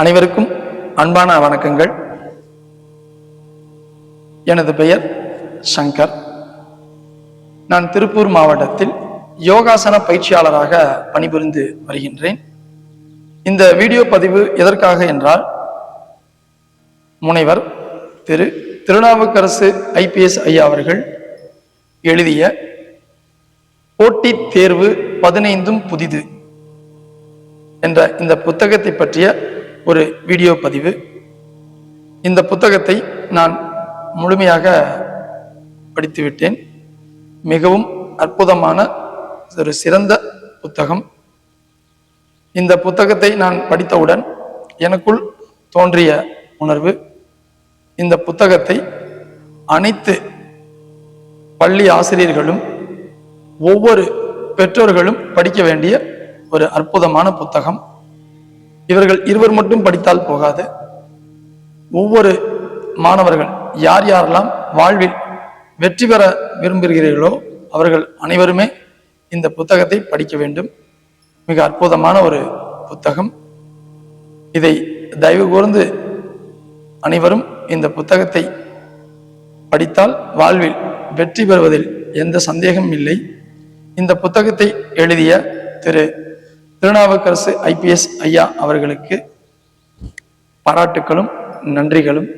அனைவருக்கும் அன்பான வணக்கங்கள். எனது பெயர் சங்கர். நான் திருப்பூர் மாவட்டத்தில் யோகாசன பயிற்சியாளராக பணிபுரிந்து வருகின்றேன். இந்த வீடியோ பதிவு எதற்காக என்றால் முனைவர் திரு திருநாவுக்கரசு ஐபிஎஸ் ஐயா அவர்கள் எழுதிய போட்டித் தேர்வு பதினைந்தும் புதிது என்ற இந்த புத்தகத்தை பற்றிய ஒரு வீடியோ பதிவு. இந்த புத்தகத்தை நான் முழுமையாக படித்துவிட்டேன் மிகவும் அற்புதமான ஒரு சிறந்த புத்தகம். இந்த புத்தகத்தை நான் படித்தவுடன் எனக்குள் தோன்றிய உணர்வு இந்த புத்தகத்தை அனைத்து பள்ளி ஆசிரியர்களும் ஒவ்வொரு பெற்றோர்களும் படிக்க வேண்டிய ஒரு அற்புதமான புத்தகம். இவர்கள் இருவர் மட்டும் படித்தால் போகாது. ஒவ்வொரு மாணவர்கள் யார் யாரெல்லாம் வாழ்வில் வெற்றி பெற விரும்புகிறீர்களோ அவர்கள் அனைவருமே இந்த புத்தகத்தை படிக்க வேண்டும். மிக அற்புதமான ஒரு புத்தகம். இதை தயவு கூர்ந்து அனைவரும் இந்த புத்தகத்தை படித்தால் வாழ்வில் வெற்றி பெறுவதில் எந்த சந்தேகமும் இல்லை. இந்த புத்தகத்தை எழுதிய திரு திருநாவுக்கரசு ஐபிஎஸ் ஐயா அவர்களுக்கு பாராட்டுக்களும் நன்றிகளும்.